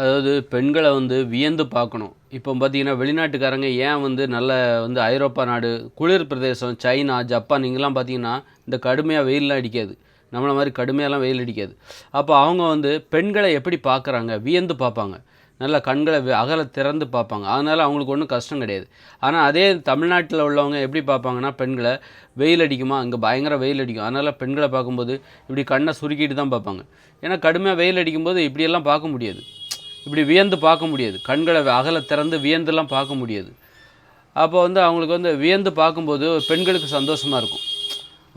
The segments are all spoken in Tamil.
அதாவது பெண்களை வந்து வியந்து பார்க்கணும். இப்போ பார்த்தீங்கன்னா வெளிநாட்டுக்காரங்க ஏன் வந்து நல்ல வந்து ஐரோப்பா நாடு குளிர் பிரதேசம் சைனா ஜப்பான் இங்கெல்லாம் பார்த்தீங்கன்னா இந்த கடுமையாக வெயிலெலாம் அடிக்காது. நம்மளை மாதிரி கடுமையாலாம் வெயில் அடிக்காது. அப்போ அவங்க வந்து பெண்களை எப்படி பார்க்குறாங்க? வியந்து பார்ப்பாங்க. நல்லா கண்களை அகல திறந்து பார்ப்பாங்க. அதனால் அவங்களுக்கு ஒன்றும் கஷ்டம் கிடையாது. ஆனால் அதே தமிழ்நாட்டில் உள்ளவங்க எப்படி பார்ப்பாங்கன்னா பெண்களை வெயில் அடிக்குமா? அங்கே பயங்கர வெயில் அடிக்கும். அதனால் பெண்களை பார்க்கும்போது இப்படி கண்ணை சுருக்கிட்டு தான் பார்ப்பாங்க. ஏன்னா கடுமையாக வெயில் அடிக்கும்போது இப்படியெல்லாம் பார்க்க முடியாது. இப்படி வியந்து பார்க்க முடியாது. கண்களை அகல திறந்து வியந்துலாம் பார்க்க முடியாது. அப்போ வந்து அவங்களுக்கு வந்து வியந்து பார்க்கும்போது ஒரு பெண்களுக்கு சந்தோஷமாக இருக்கும்.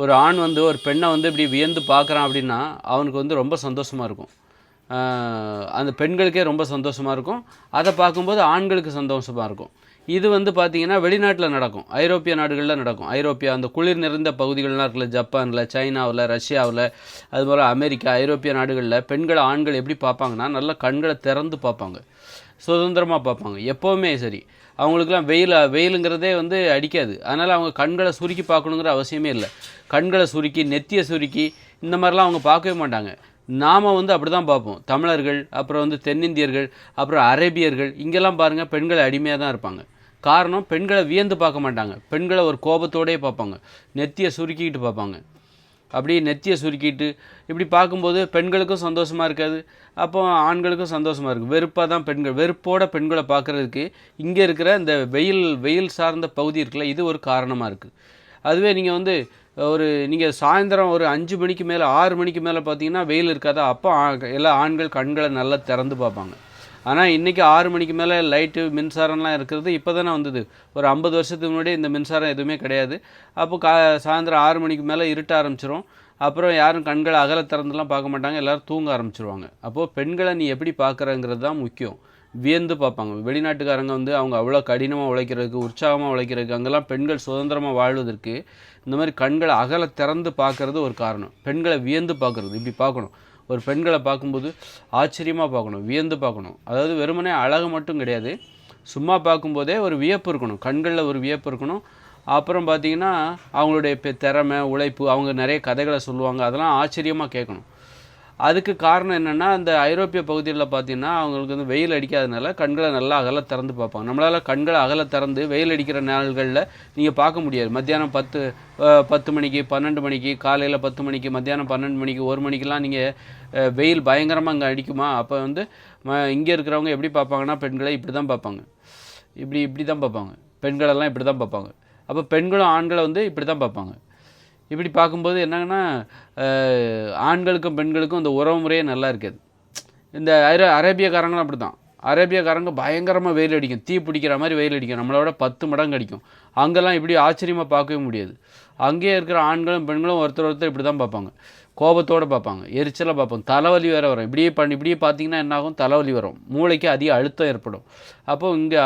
ஒரு ஆண் வந்து ஒரு பெண்ணை வந்து இப்படி வியந்து பார்க்குறான் அப்படின்னா அவனுக்கு வந்து ரொம்ப சந்தோஷமாக இருக்கும். அந்த பெண்களுக்கே ரொம்ப சந்தோஷமாக இருக்கும். அதை பார்க்கும்போது ஆண்களுக்கு சந்தோஷமாக இருக்கும். இது வந்து பார்த்திங்கன்னா வெளிநாட்டில் நடக்கும். ஐரோப்பிய நாடுகளில் நடக்கும். ஐரோப்பியா அந்த குளிர் நிறைந்த பகுதிகள்லாம் இருக்குல்ல ஜப்பானில் சைனாவில் ரஷ்யாவில் அதுபோல் அமெரிக்கா ஐரோப்பிய நாடுகளில் பெண்களை ஆண்கள் எப்படி பார்ப்பாங்கன்னா நல்லா கண்களை திறந்து பார்ப்பாங்க. சுதந்திரமாக பார்ப்பாங்க. எப்போவுமே சரி. அவங்களுக்குலாம் வெயில் வெயிலுங்கிறதே வந்து அடிக்காது. அதனால் அவங்க கண்களை சுருக்கி பார்க்கணுங்கிற அவசியமே இல்லை. கண்களை சுருக்கி நெத்தியை சுருக்கி இந்த மாதிரிலாம் அவங்க பார்க்கவே மாட்டாங்க. நாம் வந்து அப்படி தான் பார்ப்போம். தமிழர்கள் அப்புறம் வந்து தென்னிந்தியர்கள் அப்புறம் அரேபியர்கள் இங்கெல்லாம் பாருங்கள் பெண்கள் அடிமையாக தான் இருப்பாங்க. காரணம் பெண்களை வியந்து பார்க்க மாட்டாங்க. பெண்களை ஒரு கோபத்தோடயே பார்ப்பாங்க. நெத்தியை சுருக்கிக்கிட்டு பார்ப்பாங்க. அப்படியே நெத்தியை சுருக்கிட்டு இப்படி பார்க்கும்போது பெண்களுக்கும் சந்தோஷமாக இருக்காது. அப்போ ஆண்களுக்கும் சந்தோஷமாக இருக்குது வெறுப்பாக தான் பெண்கள் வெறுப்போட பெண்களை பார்க்குறதுக்கு இங்கே இருக்கிற இந்த வெயில் வெயில் சார்ந்த பகுதி இருக்குல்ல இது ஒரு காரணமாக இருக்குது அதுவே நீங்கள் வந்து ஒரு நீங்கள் சாயந்தரம் ஒரு அஞ்சு மணிக்கு மேலே ஆறு மணிக்கு மேலே பார்த்தீங்கன்னா வெயில் இருக்காதா? அப்போ எல்லா ஆண்கள் கண்களை நல்லா திறந்து பார்ப்பாங்க. ஆனால் இன்றைக்கி ஆறு மணிக்கு மேலே லைட்டு மின்சாரம்லாம் இருக்கிறது இப்போ தானே வந்தது. ஒரு ஐம்பது வருஷத்துக்கு முன்னாடி இந்த மின்சாரம் எதுவுமே கிடையாது. அப்போ கா சாயந்தரம் ஆறு மணிக்கு மேலே இருட்ட ஆரம்பிச்சிரும். அப்புறம் யாரும் கண்களை அகல திறந்துலாம் பார்க்க மாட்டாங்க. எல்லாரும் தூங்க ஆரம்பிச்சிருவாங்க. அப்போது பெண்களை நீ எப்படி பார்க்குறங்கிறது தான் முக்கியம். வியந்து பார்ப்பாங்க. வெளிநாட்டுக்காரங்க வந்து அவங்க அவ்வளோ கடினமாக உழைக்கிறதுக்கு உற்சாகமாக உழைக்கிறதுக்கு அங்கெல்லாம் பெண்கள் சுதந்திரமாக வாழ்வதற்கு இந்த மாதிரி கண்களை அகல திறந்து பார்க்கறது ஒரு காரணம். பெண்களை வியந்து பார்க்கறது இப்படி பார்க்கணும். ஒரு பெண்களை பார்க்கும்போது ஆச்சரியமாக பார்க்கணும் வியந்து பார்க்கணும். அதாவது வெறுமனே அழகு மட்டும் கிடையாது. சும்மா பார்க்கும்போதே ஒரு வியப்பு இருக்கணும். கண்களில் ஒரு வியப்பு இருக்கணும். அப்புறம் பார்த்தீங்கன்னா அவங்களுடைய திறமை உழைப்பு அவங்க நிறைய கதைகளை சொல்லுவாங்க. அதெல்லாம் ஆச்சரியமாக கேட்கணும். அதுக்கு காரணம் என்னென்னா அந்த ஐரோப்பிய பகுதியில் பார்த்தீங்கன்னா அவங்களுக்கு வந்து வெயில் அடிக்காதனால கண்களை நல்லா அகல திறந்து பார்ப்பாங்க. நம்மளால் கண்களை அகல திறந்து வெயில் அடிக்கிற நாள்களில் நீங்கள் பார்க்க முடியாது. மத்தியானம் பத்து பத்து மணிக்கு பன்னெண்டு மணிக்கு காலையில் பத்து மணிக்கு மத்தியானம் பன்னெண்டு மணிக்கு ஒரு மணிக்கெலாம் நீங்கள் வெயில் பயங்கரமாக அங்கே அடிக்குமா? அப்போ வந்து ம இங்கே இருக்கிறவங்க எப்படி பார்ப்பாங்கன்னா பெண்களை இப்படி தான் பார்ப்பாங்க. இப்படி இப்படி தான் பார்ப்பாங்க. பெண்களெல்லாம் இப்படி தான் பார்ப்பாங்க. அப்போ பெண்களும் ஆண்களை வந்து இப்படி தான் பார்ப்பாங்க. இப்படி பார்க்கும்போது என்னங்கன்னா ஆண்களுக்கும் பெண்களுக்கும் இந்த உறவு முறையே நல்லா இருக்காது. இந்த அரே அரேபியக்காரங்களும் அப்படி தான் அரேபியக்காரங்க பயங்கரமாக வெயில் அடிக்கும். தீ பிடிக்கிற மாதிரி வெயில் அடிக்கும். நம்மளோட பத்து மடங்கு அடிக்கும். அங்கெல்லாம் இப்படி ஆச்சரியமாக பார்க்கவே முடியாது. அங்கேயே இருக்கிற ஆண்களும் பெண்களும் ஒருத்தர் ஒருத்தர் இப்படி தான் பார்ப்பாங்க. கோபத்தோடு பார்ப்பாங்க. எரிச்சலாக பார்ப்பாங்க. தலைவலி வேறு வரும். இப்படியே பண்ணி இப்படியே பார்த்தீங்கன்னா என்னாகும் தலைவலி வரும். மூளைக்கு அதிக அழுத்தம் ஏற்படும். அப்போது இங்கே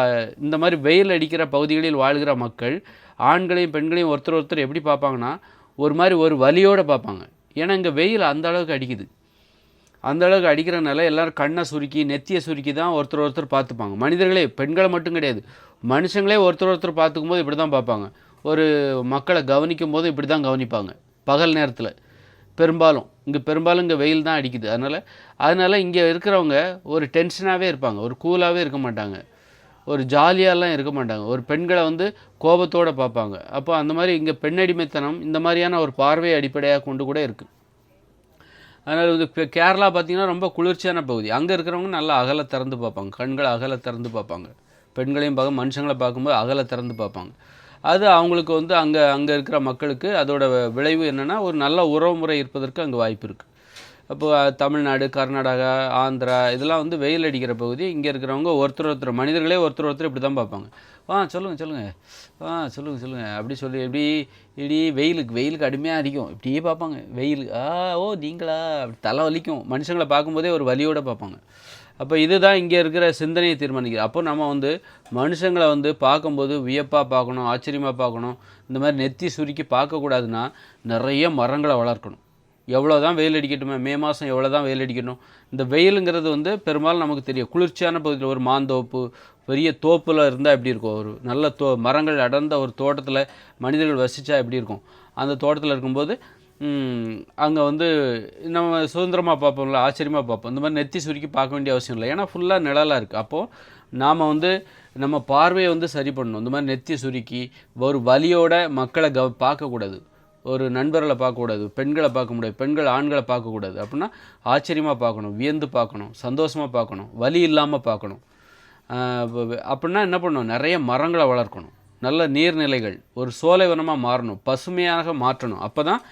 இந்த மாதிரி வெயில் அடிக்கிற பகுதிகளில் வாழ்கிற மக்கள் ஆண்களையும் பெண்களையும் ஒருத்தர் ஒருத்தர் எப்படி பார்ப்பாங்கன்னா ஒரு மாதிரி ஒரு வலியோடு பார்ப்பாங்க. ஏன்னா இங்கே வெயில் அந்த அளவுக்கு அடிக்குது. அந்த அளவுக்கு அடிக்கிறனால எல்லாரும் கண்ணை சுருக்கி நெத்தியை சுருக்கி தான் ஒருத்தர் ஒருத்தர் பார்த்துப்பாங்க. மனிதர்களே பெண்களை மட்டும் கிடையாது. மனுஷங்களே ஒருத்தர் ஒருத்தர் பார்த்துக்கும் போது இப்படி தான் பார்ப்பாங்க. ஒரு மக்களை கவனிக்கும் போது இப்படி தான் கவனிப்பாங்க. பகல் நேரத்தில். பெரும்பாலும் இங்கே பெரும்பாலும் இங்கே வெயில் தான் அடிக்குது. அதனால் அதனால் இங்கே இருக்கிறவங்க ஒரு டென்ஷனாகவே இருப்பாங்க. ஒரு கூலாகவே இருக்க மாட்டாங்க. ஒரு ஜாலியாலாம் இருக்க மாட்டாங்க. ஒரு பெண்களை வந்து கோபத்தோடு பார்ப்பாங்க. அப்போ அந்த மாதிரி இங்கே பெண்ணடிமைத்தனம் இந்த மாதிரியான ஒரு பார்வையை அடிப்படையாக கொண்டு கூட இருக்குது அதனால் வந்து இப்போ கேரளா பார்த்திங்கன்னா ரொம்ப குளிர்ச்சியான பகுதி. அங்கே இருக்கிறவங்க நல்லா அகல திறந்து பார்ப்பாங்க. கண்களை அகல திறந்து பார்ப்பாங்க. பெண்களையும் பார்க்க மனுஷங்களை பார்க்கும்போது அகல திறந்து பார்ப்பாங்க. அது அவங்களுக்கு வந்து அங்கே அங்கே இருக்கிற மக்களுக்கு அதோட விளைவு என்னென்னா ஒரு நல்ல உறவுமுறை இருப்பதற்கு அங்கே வாய்ப்பு இருக்குது இப்போ தமிழ்நாடு கர்நாடகா ஆந்திரா இதெல்லாம் வந்து வெயில் அடிக்கிற பகுதி. இங்கே இருக்கிறவங்க ஒருத்தர் ஒருத்தர் மனிதர்களே ஒருத்தர் ஒருத்தர் இப்படி தான் பார்ப்பாங்க. ஆ சொல்லுங்கள் சொல்லுங்கள் ஆ சொல்லுங்கள் சொல்லுங்கள் அப்படி சொல்லி இப்படி இப்படி வெயிலுக்கு வெயிலுக்கு அடிமையாக அடிக்கும். இப்படியே பார்ப்பாங்க. வெயில் ஆ ஓ நீங்களா? அப்படி தலை வலிக்கும். மனுஷங்களை பார்க்கும்போதே ஒரு வலியோடு பார்ப்பாங்க. அப்போ இதுதான் இங்கே இருக்கிற சிந்தனையை தீர்மானிக்குது. அப்போ நம்ம வந்து மனுஷங்களை வந்து பார்க்கும்போது வியப்பாக பார்க்கணும் ஆச்சரியமாக பார்க்கணும். இந்த மாதிரி நெத்தி சுருக்கி பார்க்கக்கூடாதுன்னா நிறைய மரங்களை வளர்க்கணும். எவ்வளோ தான் வெயில் அடிக்கட்டுமே மே மாதம் எவ்வளோ தான் வெயில் அடிக்கணும் இந்த வெயிலுங்கிறது வந்து பெரும்பாலும் நமக்கு தெரியும். குளிர்ச்சியான பகுதியில் ஒரு மாந்தோப்பு பெரிய தோப்பில் இருந்தால் எப்படி இருக்கும்? ஒரு நல்ல தோ மரங்கள் அடர்ந்த ஒரு தோட்டத்தில் மனிதர்கள் வசித்தா எப்படி இருக்கும்? அந்த தோட்டத்தில் இருக்கும்போது அங்கே வந்து நம்ம சுதந்திரமாக பார்ப்போம்ல ஆச்சரியமாக பார்ப்போம். இந்த மாதிரி நெத்தி சுருக்கி பார்க்க வேண்டிய அவசியம் இல்லை. ஏன்னா ஃபுல்லாக நிழலாக இருக்குது அப்போது நாம் வந்து நம்ம பார்வையை வந்து சரி பண்ணணும். இந்த மாதிரி நெத்தி சுருக்கி ஒரு வலியோட மக்களை கவ பார்க்கக்கூடாது. ஒரு நண்பர்களை பார்க்கக்கூடாது பெண்களை பார்க்க முடியாது பெண்கள் ஆண்களை பார்க்கக்கூடாது. அப்படின்னா ஆச்சரியமாக பார்க்கணும் வியந்து பார்க்கணும் சந்தோஷமாக பார்க்கணும் வலி இல்லாமல் பார்க்கணும். அப்படின்னா என்ன பண்ணணும்? நிறைய மரங்களை வளர்க்கணும். நல்ல நீர்நிலைகள் ஒரு சோலைவனமாக மாறணும் பசுமையாக மாற்றணும். அப்போ தான்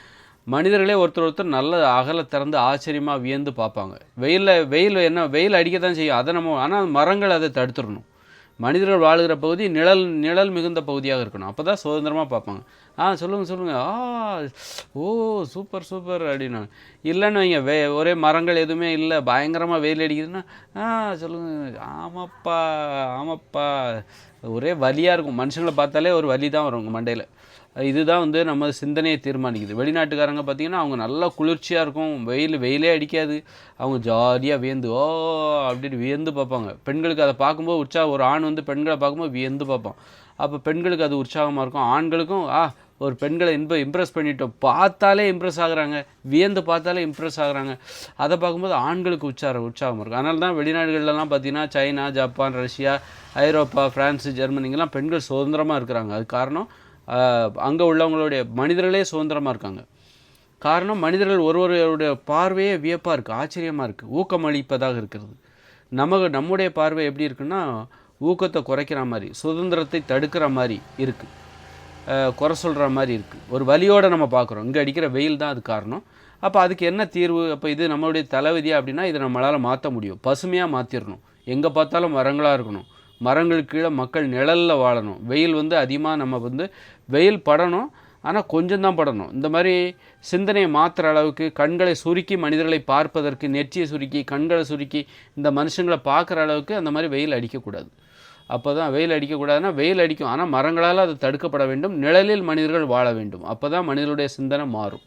மனிதர்களே ஒருத்தர் ஒருத்தர் நல்ல அகல திறந்து ஆச்சரியமாக வியந்து பார்ப்பாங்க. வெயிலில் வெயில் என்ன வெயில் அடிக்க தான் செய்யும். அதை நம்ம ஆனால் மரங்கள் அதை தடுத்துடணும். மனிதர்கள் வாழுகிற பகுதி நிழல் நிழல் மிகுந்த பகுதியாக இருக்கணும். அப்போ தான் சுதந்திரமாக பார்ப்பாங்க. ஆ சொல்லுங்கள் சொல்லுங்கள் ஆ ஓ சூப்பர் சூப்பர் அப்படின்னாங்க இல்லைன்னு வைங்க வே ஒரே மரங்கள் எதுவுமே இல்லை. பயங்கரமாக வெயில் அடிக்குதுன்னா ஆ சொல்லுங்கள் ஆமாப்பா ஆமாப்பா. ஒரே வலியாக இருக்கும். மனுஷங்களை பார்த்தாலே ஒரு வலி தான் வரும் உங்கள் மண்டையில். இதுதான் வந்து நம்ம சிந்தனையை தீர்மானிக்குது. வெளிநாட்டுக்காரங்க பார்த்தீங்கன்னா அவங்க நல்லா குளிர்ச்சியாக இருக்கும். வெயில் வெயிலே அடிக்காது. அவங்க ஜாலியாக வியந்து ஓ அப்படின்னு வியந்து பார்ப்பாங்க. பெண்களுக்கு அதை பார்க்கும்போது உற்சாகம் ஒரு ஆண் வந்து பெண்களை பார்க்கும்போது வியந்து பார்ப்பான். அப்போ பெண்களுக்கு அது உற்சாகமாக இருக்கும். ஆண்களுக்கும் ஆ ஒரு பெண்களை இன்ப இம்ப்ரெஸ் பண்ணிட்டோம். பார்த்தாலே இம்ப்ரெஸ் ஆகுறாங்க. வியந்து பார்த்தாலே இம்ப்ரெஸ் ஆகுறாங்க. அதை பார்க்கும்போது ஆண்களுக்கு உற்சாகம் உற்சாகம் இருக்கும். அதனால தான் வெளிநாடுகள்லாம் பார்த்தீங்கன்னா China Japan Russia Europe France ஜெர்மனிங்கெல்லாம் பெண்கள் சுதந்திரமாக இருக்கிறாங்க. அது காரணம் அங்கே உள்ளவங்களுடைய மனிதர்களே சுதந்திரமாக இருக்காங்க. காரணம் மனிதர்கள் ஒருவருடைய பார்வையே வியப்பாக இருக்குது ஆச்சரியமாக இருக்குது ஊக்கமளிப்பதாக இருக்கிறது. நமக்கு நம்முடைய பார்வை எப்படி இருக்குன்னா ஊக்கத்தை குறைக்கிற மாதிரி சுதந்திரத்தை தடுக்கிற மாதிரி இருக்குது குறை சொல்கிற மாதிரி இருக்குது ஒரு வலியோடு நம்ம பார்க்குறோம். இங்கே அடிக்கிற வெயில் தான் அது காரணம். அப்போ அதுக்கு என்ன தீர்வு? அப்போ இது நம்மளுடைய தலைவிதியா அப்படின்னா இதை நம்மளால் மாற்ற முடியும். பசுமையாக மாற்றிடணும் எங்கே பார்த்தாலும் மரங்களாக இருக்கணும். மரங்கள் கீழே மக்கள் நிழலில் வாழணும். வெயில் வந்து அதிகமாக நம்ம வந்து வெயில் படணும். ஆனால் கொஞ்சம் தான் படணும். இந்த மாதிரி சிந்தனையை மாற்றுற அளவுக்கு கண்களை சுருக்கி மனிதர்களை பார்ப்பதற்கு நெற்றியை சுருக்கி கண்களை சுருக்கி இந்த மனுஷங்களை பார்க்குற அளவுக்கு அந்த மாதிரி வெயில் அடிக்கக்கூடாது. அப்போ தான் வெயில் அடிக்கக்கூடாதுன்னா வெயில் அடிக்கும். ஆனால் மரங்களால் அது தடுக்கப்பட வேண்டும். நிழலில் மனிதர்கள் வாழ வேண்டும். அப்போ தான் மனிதனுடைய சிந்தனை மாறும்.